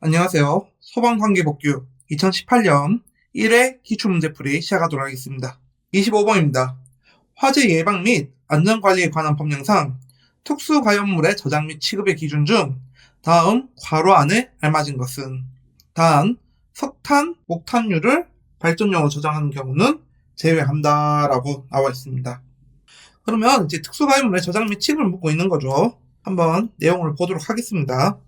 안녕하세요. 소방관계복규 2018년 1회 기출문제풀이 시작하도록 하겠습니다. 25번입니다. 화재 예방 및 안전관리에 관한 법령상 특수가연물의 저장 및 취급의 기준 중 다음 괄호 안에 알맞은 것은 단 석탄, 목탄유를 발전용으로 저장하는 경우는 제외한다라고 나와 있습니다. 그러면 이제 특수가연물의 저장 및 취급을 묻고 있는 거죠. 한번 내용을 보도록 하겠습니다.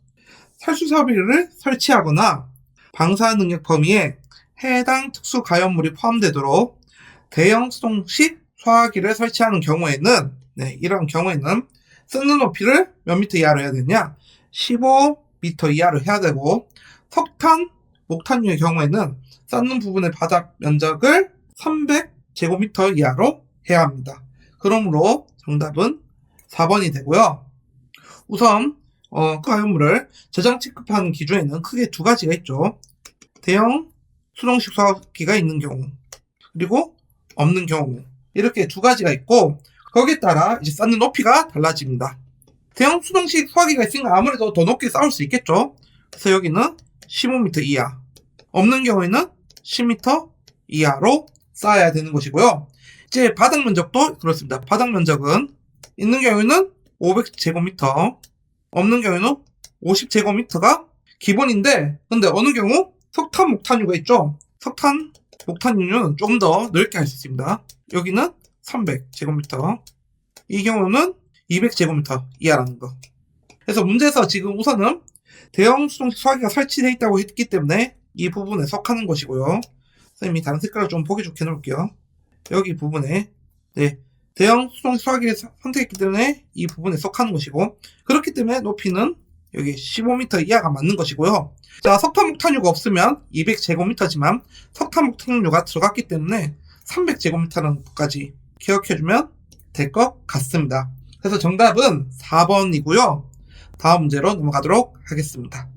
살수사비를 설치하거나 방사 능력 범위에 해당 특수 가연물이 포함되도록 대형 수동식 소화기를 설치하는 경우에는 네, 이런 경우에는 쓰는 높이를 몇 미터 이하로 해야 되냐? 15미터 이하로 해야 되고 석탄, 목탄유의 경우에는 쌓는 부분의 바닥 면적을 300제곱미터 이하로 해야 합니다. 그러므로 정답은 4번이 되고요. 우선 어, 그 가연물을 저장 취급하는 기준에는 크게 두 가지가 있죠. 대형 수동식 소화기가 있는 경우, 그리고 없는 경우. 이렇게 두 가지가 있고, 거기에 따라 이제 쌓는 높이가 달라집니다. 대형 수동식 소화기가 있으니까 아무래도 더 높게 쌓을 수 있겠죠. 그래서 여기는 15m 이하. 없는 경우에는 10m 이하로 쌓아야 되는 것이고요. 이제 바닥 면적도 그렇습니다. 바닥 면적은 있는 경우에는 500제곱미터, 없는 경우에는 50제곱미터가 기본인데, 근데 어느 경우 석탄, 목탄유가 있죠? 석탄, 목탄유는 조금 더 넓게 할 수 있습니다. 여기는 300제곱미터. 이 경우는 200제곱미터 이하라는 거. 그래서 문제에서 지금 우선은 대형 수동 소화기가 설치되어 있다고 했기 때문에 이 부분에 속하는 것이고요. 선생님이 다른 색깔을 좀 보기 좋게 놓을게요. 여기 부분에 네, 대형 수동 소화기를 서- 선택했기 때문에 이 부분에 속하는 것이고 그렇기 때문에 높이는 여기 15m 이하가 맞는 것이고요. 자, 석탄 목탄유가 없으면 200제곱미터지만 석탄 목탄유가 들어갔기 때문에 300제곱미터라는 것까지 기억해주면 될 것 같습니다. 그래서 정답은 4번이고요. 다음 문제로 넘어가도록 하겠습니다.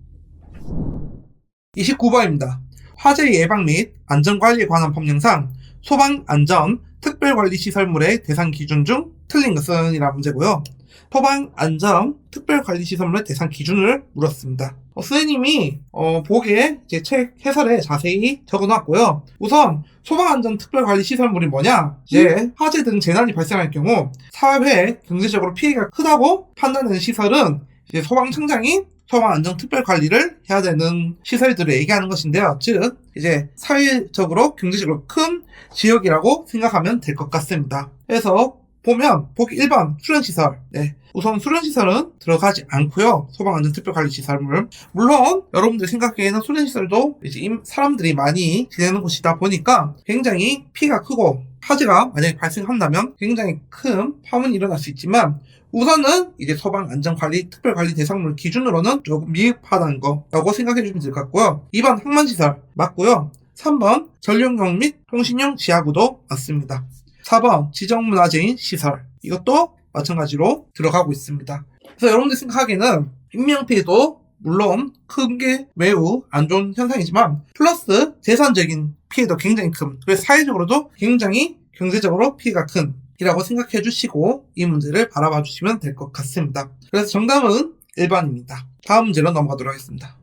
29번입니다. 화재 예방 및 안전관리에 관한 법령상 소방 안전 특별관리시설물의 대상 기준 중 틀린 것은 이라 문제고요. 소방 안전 특별관리시설물의 대상 기준을 물었습니다. 어, 선생님이 어, 보기에 제 책 해설에 자세히 적어놨고요. 우선 소방안전 특별관리시설물이 뭐냐? 이제 화재 등 재난이 발생할 경우 사회 경제적으로 피해가 크다고 판단되는 시설은 이제 소방청장이 소방안전 특별 관리를 해야 되는 시설들을 얘기하는 것인데요. 즉 이제 사회적으로 경제적으로 큰 지역이라고 생각하면 될 것 같습니다. 그래서 보면 보기 1번 수련시설 네. 우선 수련시설은 들어가지 않고요. 소방안전특별관리시설물 물론 여러분들 생각하기에는 수련시설도 이제 임- 사람들이 많이 지내는 곳이다 보니까 굉장히 피가 크고 화재가 만약에 발생한다면 굉장히 큰 파문이 일어날 수 있지만 우선은 이제 소방 안전관리 특별관리 대상물 기준으로는 조금 미흡하다는 거라고 생각해 주시면 될 것 같고요. 2번 항만시설 맞고요. 3번 전력용 및 통신용 지하구도 맞습니다. 4번 지정문화재인 시설 이것도 마찬가지로 들어가고 있습니다. 그래서 여러분들 생각하기에는 인명피해도 물론 큰 게 매우 안 좋은 현상이지만 플러스 재산적인 피해도 굉장히 큰 그래서 사회적으로도 굉장히 경제적으로 피해가 큰 이라고 생각해 주시고 이 문제를 바라봐 주시면 될 것 같습니다. 그래서 정답은 1번입니다. 다음 문제로 넘어가도록 하겠습니다.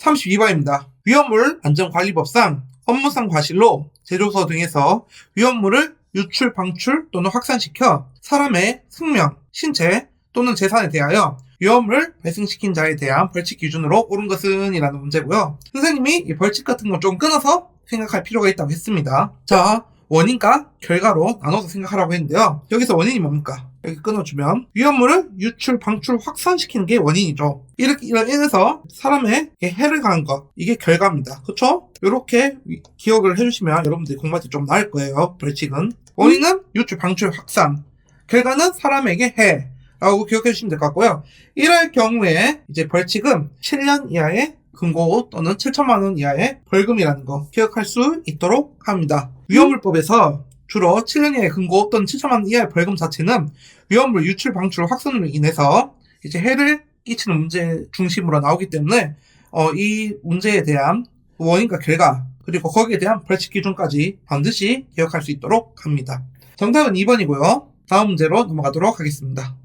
32번입니다. 위험물 안전관리법상 업무상 과실로 제조소 등에서 위험물을 유출, 방출 또는 확산시켜 사람의 생명, 신체 또는 재산에 대하여 위험을 발생시킨 자에 대한 벌칙 기준으로 옳은 것은 이라는 문제고요. 선생님이 이 벌칙 같은 거좀 끊어서 생각할 필요가 있다고 했습니다. 자, 원인과 결과로 나눠서 생각하라고 했는데요. 여기서 원인이 뭡니까? 여기 끊어주면 위험물을 유출, 방출, 확산시키는 게 원인이죠. 이렇게 이로 인해서 사람에게 해를 가한 것 이게 결과입니다. 그렇죠? 이렇게 기억을 해주시면 여러분들이 공부할 때 좀 나을 거예요. 벌칙은 원인은 유출, 방출, 확산 결과는 사람에게 해 라고 기억해 주시면 될 것 같고요. 이럴 경우에 이제 벌칙은 7년 이하의 금고 또는 7천만 원 이하의 벌금이라는 거 기억할 수 있도록 합니다. 위험물법에서 주로 7년 이하의 금고 또는 7천만 원 이하의 벌금 자체는 위험물 유출, 방출, 확산으로 인해서 이제 해를 끼치는 문제 중심으로 나오기 때문에 어, 이 문제에 대한 원인과 결과 그리고 거기에 대한 벌칙 기준까지 반드시 기억할 수 있도록 합니다. 정답은 2번이고요. 다음 문제로 넘어가도록 하겠습니다.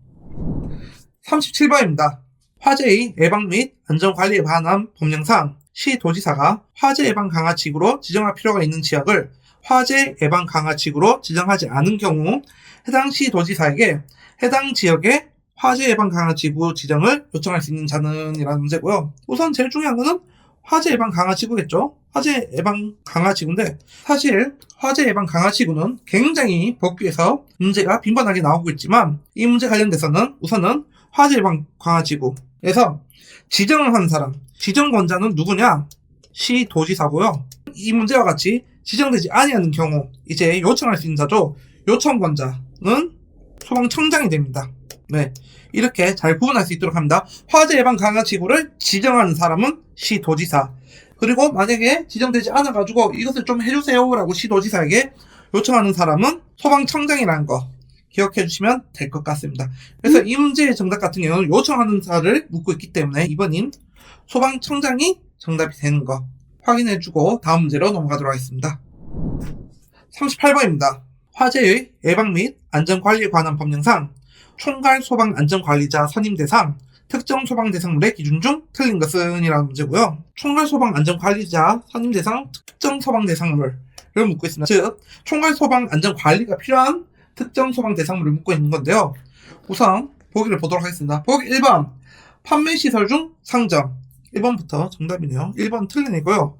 37번입니다. 화재의 예방 및 안전관리에 관한 법령상 시 도지사가 화재 예방 강화 지구로 지정할 필요가 있는 지역을 화재 예방 강화 지구로 지정하지 않은 경우 해당 시 도지사에게 해당 지역의 화재 예방 강화 지구 지정을 요청할 수 있는 자는 이라는 문제고요. 우선 제일 중요한 거는 화재 예방 강화 지구겠죠. 화재 예방 강화 지구인데 사실 화재 예방 강화 지구는 굉장히 법규에서 문제가 빈번하게 나오고 있지만 이 문제 관련돼서는 우선은 화재 예방 강화 지구에서 지정을 한 사람 지정권자는 누구냐? 시 도지사고요. 이 문제와 같이 지정되지 아니하는 경우 이제 요청할 수 있는 자죠. 요청권자는 소방청장이 됩니다. 네. 이렇게 잘 구분할 수 있도록 합니다. 화재 예방 강화 지구를 지정하는 사람은 시도지사. 그리고 만약에 지정되지 않아 가지고 이것을 좀 해주세요 라고 시도지사에게 요청하는 사람은 소방청장이라는 거 기억해 주시면 될 것 같습니다. 그래서 이 문제의 정답 같은 경우는 요청하는 사를 묻고 있기 때문에 이번인 소방청장이 정답이 되는 거 확인해 주고 다음 문제로 넘어가도록 하겠습니다. 38번입니다. 화재의 예방 및 안전관리에 관한 법령상 총괄 소방 안전관리자 선임 대상 특정 소방 대상물의 기준 중 틀린 것은 이라는 문제고요. 총괄 소방 안전관리자 선임 대상 특정 소방 대상물을 묻고 있습니다. 즉 총괄 소방 안전관리가 필요한 특정 소방 대상물을 묻고 있는 건데요. 우선 보기를 보도록 하겠습니다. 보기 1번 판매시설 중 상점 1번부터 정답이네요. 1번 틀린 애고요.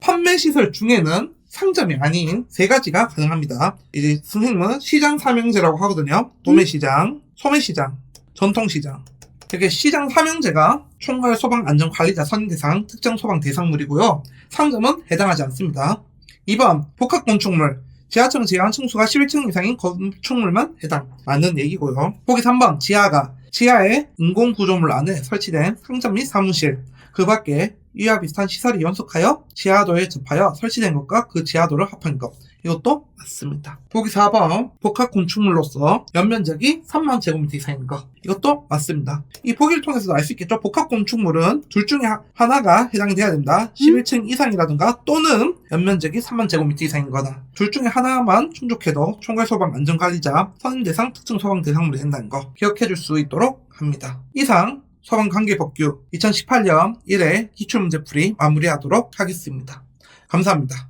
판매시설 중에는 상점이 아닌 세 가지가 가능합니다. 이제 선생님은 시장 삼형제라고 하거든요. 도매시장, 소매시장, 전통시장. 이렇게 시장 삼형제가 총괄 소방 안전 관리자 선임 대상 특정 소방 대상물이고요. 상점은 해당하지 않습니다. 2번 복합 건축물 지하층 지하 층수가 11층 이상인 건축물만 해당. 맞는 얘기고요. 보기 3번 지하가 지하에 인공 구조물 안에 설치된 상점 및 사무실. 그 밖에 이와 비슷한 시설이 연속하여 지하도에 접하여 설치된 것과 그 지하도를 합한 것 이것도 맞습니다. 보기 4번 복합 건축물로서 연면적이 3만 제곱미터 이상인 것 이것도 맞습니다. 이 보기를 통해서도 알 수 있겠죠. 복합 건축물은 둘 중에 하- 하나가 해당이 돼야 된다. 11층 이상이라든가 또는 연면적이 3만 제곱미터 이상인 거다. 둘 중에 하나만 충족해도 총괄 소방 안전관리자 선임 대상 특정 소방 대상물이 된다는 거 기억해 줄 수 있도록 합니다. 이상 소방관계법규 2018년 1회 기출문제풀이 마무리하도록 하겠습니다. 감사합니다.